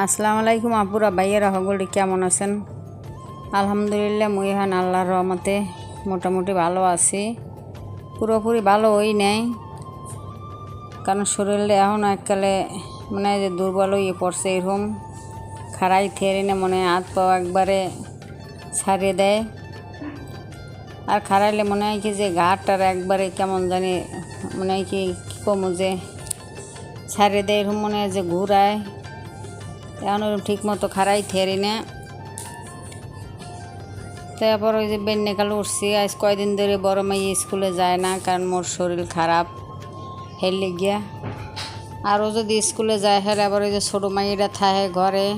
আসসালামু আলাইকুম আপুরা ভাইয়েরা সকলে কেমন আছেন? আলহামদুলিল্লাহ, মুই এখন আল্লাহর রহমতে মোটামুটি ভালো আছি। পুরোপুরি ভালো হই নাই, কারণ শরীরে এখন এককালে মানে যে দুর্বল হয়ে পড়ছে এরকম। খাড়াই থেরে না মনে হাত পাও একবারে ছাড়িয়ে দেয়। আর খাড়াইলে মনে হয় কি যে ঘাটটার একবারে কেমন জানি মনে হয় কী কমু যে ছাড়িয়ে দেয়, এরকম মনে হয় যে ঘুরায়। এখন ঠিক মতো খারাই থেরি না। তারপর ওই যে বেন্নেকাল উঠছি, আজ কয়দিন ধরে বড় মেয়ে স্কুলে যায় না, কারণ মোর শরীর খারাপ। হেলে গিয়া আরও যদি স্কুলে যায় হেলে আবার ওই যে ছোটো মাইয়েরা থাহে ঘরে,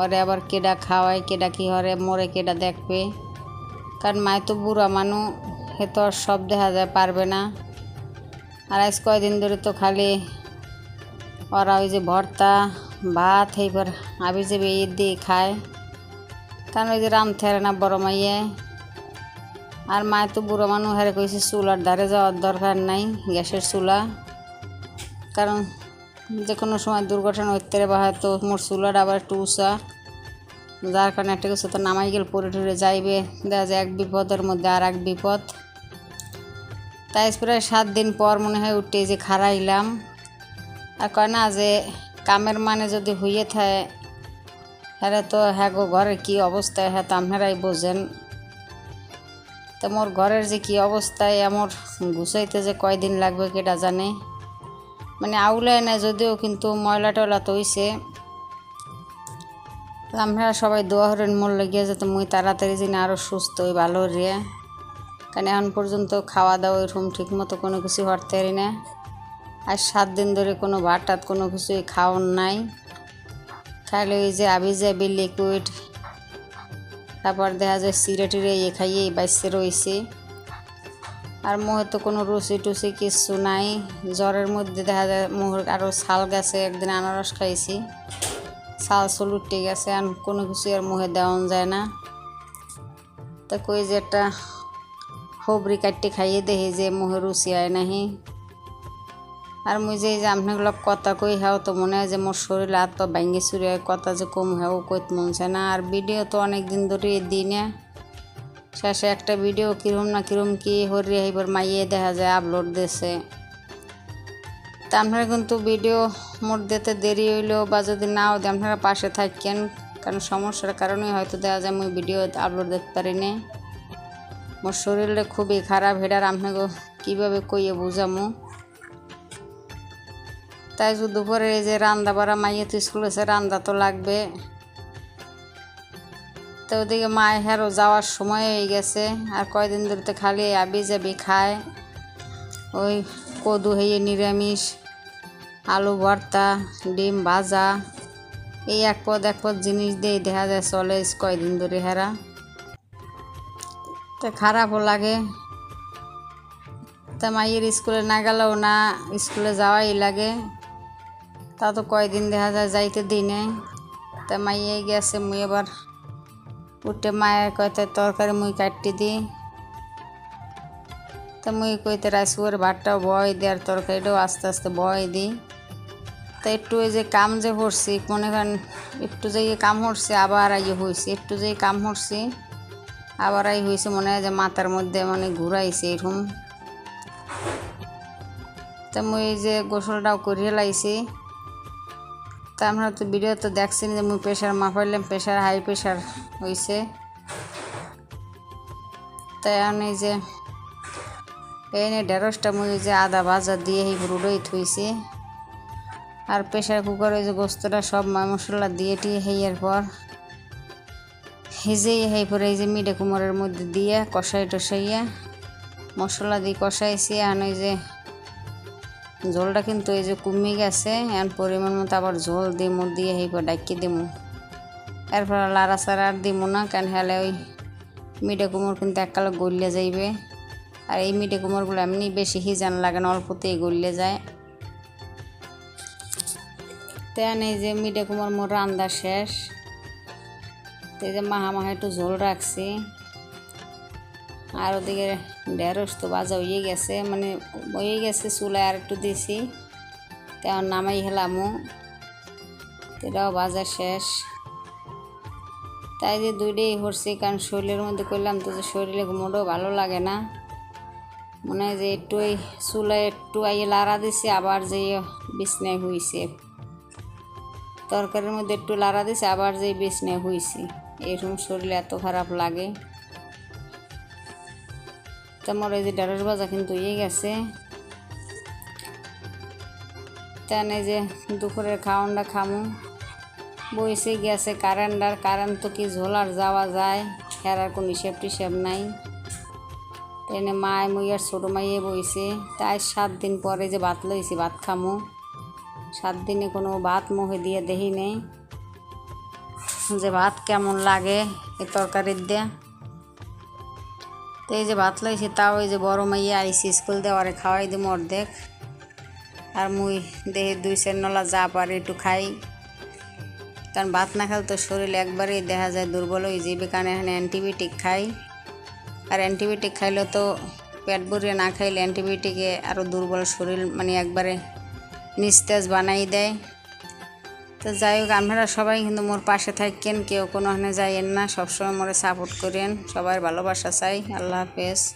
ওরে আবার কেডা খাওয়ায়, কেডা কী হরে মোরে কেডা দেখবে। কারণ মায় তো বুড়া মানুষ হে তো আর সব দেখা যায়, পারবে না। আর আজ কয়দিন ধরে তো খালি ওরা ওই যে ভর্তা ভাত এইবার আবি যে ঈদ দিয়ে খায়। কারণ ওই যে রাম থেরে না বড় মাইয়ে। আর মায় তো বুড়ো মানুষ হারে কইছে চুলার ধারে যাওয়ার দরকার নাই, গ্যাসের চুলা। কারণ যে কোনো সময় দুর্ঘটনা হইতে বা হয়তো মোর চুলার আবার একটু উঁচা। যার কারণে একটা কিছু তো নামাই গেল পরে টুরে যাইবে। দেখা যায় এক বিপদের মধ্যে আর এক বিপদ। তাই প্রায় সাত দিন পর মনে হয় উঠে যে খারাইলাম আর কয় না যে কামের মানে যদি হইয়ে থাকে হ্যাঁ তো হ্যাঁ গো ঘরের কী অবস্থায় হ্যাঁ তো আপনারাই বোঝেন। তো মোর ঘরের যে কী অবস্থায় আমার গুছাইতে যে কয়দিন লাগবে কেটা জানে। মানে আউলায় না যদিও কিন্তু ময়লা টয়লা তো হইছে। আপনারা সবাই দোয়া হরেন মোর লেগে যাতে মুই তাড়াতাড়ি যিনি আরও সুস্থ হই, ভালো রে কারণ এখন পর্যন্ত খাওয়া দাওয়া এরকম ঠিক মতো কোনো কিছু হরতে না। আর সাত দিন ধরে কোনো ভাত টাত, কোনো কিছুই খাওয়ান নাই। খাইলে ওই যে আবি যাবি লিকুইড তারপর দেখা যায় সিরে টিরে ইয়ে খাইয়ে বাইসে রয়েছে আর মোহে তো কোনো রুচি টুচি কিচ্ছু নাই। জ্বরের মধ্যে দেখা যায় মোহর আরও ছাল গেছে, একদিন আনারস খাইছি। ছাল চুল উঠে গেছে, আর কোনো কিছু আর মুখে দেওয়ান যায় না। তা কই যে একটা হবরি কাটতে খাইয়ে দেখি যে মুখে রুচি আয় নাহি। আর মুই যে এই যে আপনাগুলো কথা কই হ্যাঁ তো মনে হয় যে মোর শরীর হাত পা চুরি কথা যে কম হ্যাঁ কইত মনছে না। আর ভিডিও তো অনেক দিন ধরে দিই না। শেষে একটা ভিডিও কিরম না কিরম কি হরি এইবার মাইয়ে দেখা যায়, আপলোড দিছে। তা আপনারা কিন্তু ভিডিও মোট দিতে দেরি হইলেও বা যদি নাও দেয়, আপনারা পাশে থাকেন। কারণ সমস্যার কারণে হয়তো দেখা যায় মুই ভিডিও আপলোড দিতে পারি না। মোর শরীরে খুবই খারাপ, হেডার আপনাকে কীভাবে কইয়ে বুঝামো? তাই যদি দুপুরে এই যে রান্দা বাড়া মাইয়ে তো স্কুল আছে, রান্দা তো লাগবে। তো ওদিকে মায়ের হেরও যাওয়ার সময় হয়ে গেছে, আর কয়দিন ধরে তো খালি আবি যাবি খায়। ওই কদু হয়ে নিরামিষ, আলু ভর্তা, ডিম ভাজা, এই এক পদ এক পদ জিনিস দিয়ে দেখা যায় চলে কয়দিন ধরে হেরা। তো খারাপও লাগে। তা মাইয়ের স্কুলে না গেলেও না, স্কুলে যাওয়াই লাগে। তা তো কয়দিন দেখা যায়, যাইতে দিই নাই। তা মাইয়ে গেছে, মুই এবার উঠে মায়ের কয়তে তরকারি মুই কাটতে দিই। তা মুই কইতে রাইস করে ভাতটাও বয় দিই আর তরকারিটাও আস্তে আস্তে বয় দিই তা একটু ওই যে কাম যে করছি মনে করেন একটু যে কাম করছি আবার আইয়ে হয়েছে একটু যে কাম করছি আবার আই হয়েছে মনে হয় যে মাথার মধ্যে মানে ঘুরাইছে এরকম। তা মুই যে গোসলটাও করিয়ে লাইছি। তা আমরা তো ভিডিও তো দেখছি যে মুই প্রেশার মাপাইলাম প্রেশার হাই প্রেশার হয়েছে তাই এই যে, এই নিয়ে ঢেঁড়সটা মুই যে আদা ভাজা দিয়ে এই রুডোই থুইছি। আর প্রেশার কুকারে যে গোস্তটা সব মশলা দিয়ে টিয়ে হেয়ার পর, হেজেই হেই পরে এই যে মিডে কুমোরের মধ্যে দিয়ে কষাই টসাইয়া মশলা দিয়ে কষাইছি। এখন ওই যে ঝোলটা কিন্তু এই যে কমে গেছে এখন পরিমাণ মতো আবার ঝোল দিমু, দিয়ে হেইপর ডাকি দিমু। এরপর লাড়া সাড়া আর দিমু না কেন হেলে ওই মিডে কুমোর কিন্তু এককালে গলিয়ে যাইবে। আর এই মিডে কুমোরগুলো এমনি বেশি হিজান লাগে না, অল্পতেই গলিয়ে যায়। তেন এই যে মিডে কুমোর মোর রান্না শেষ। তো এই যে মাহা একটু ঝোল রাখছি। আর ওদিকে ঢেঁড়স তো বাজা হয়ে গেছে মানে হয়ে গেছে চুলায় আর একটু দিছি। তেমন নামাই হেলামও এটাও বাজা শেষ। তাই যে দুইটাই হরছি কারণ শরীরের মধ্যে করলাম তো যে শরীরে মোটেও ভালো লাগে না। মনে হয় যে একটু ওই চুলে একটু আইয়ে লাড়া দিছে, আবার যে বিছনায় হইছে তরকারির মধ্যে একটু লাড়া দিছে, আবার যে বিছনায় হইছি এরকম শরীরে এত খারাপ লাগে। তোমার ওই যে ডালের ভাজা কিন্তু ইয়ে গেছে। তেনে যে দুপুরের খাওয়ানটা খামু। বইসে গেছে কারেন্ট আর কারেন্ট তো কি ঝোলার যাওয়া যায় হেরার কোনো হিসেব টিসেব নাই। এনে মায় মুই আর ছোটো মাইয়ে বইছে, তাই সাত দিন পরে যে ভাত লইছি, ভাত খামো। সাত দিনে কোনো ভাত মুখে দিয়ে দেখি নেই। যে ভাত কেমন লাগে এই তরকারির দিয়ে। তো এই যে ভাত লইছি তাও ওই যে বড় মাইয়া আইসি স্কুল দেওয়ারে খাওয়াই দিম অর্ধেক। আর মুই দেহে দুই চার নলা যা পারে একটু খাই। কারণ ভাত না খেলে তো শরীর একবারেই দেখা যায় দুর্বল হয়ে যাবে কারণ এখানে অ্যান্টিবায়োটিক খাই। আর অ্যান্টিবায়োটিক খাইলে তো পেট ভরিয়ে না খাইলে অ্যান্টিবায়োটিকে আরও দুর্বল শরীর মানে একবারে নিস্তেজ বানাই দেয়। তো যাই হোক আপনারা সবাই কিন্তু মোর পাশে থাকেন, কেউ কোনো যাইয়েন না, সবসময় মোরে সাপোর্ট করেন, সবাই ভালোবাসা চাই, আল্লাহ হাফেজ।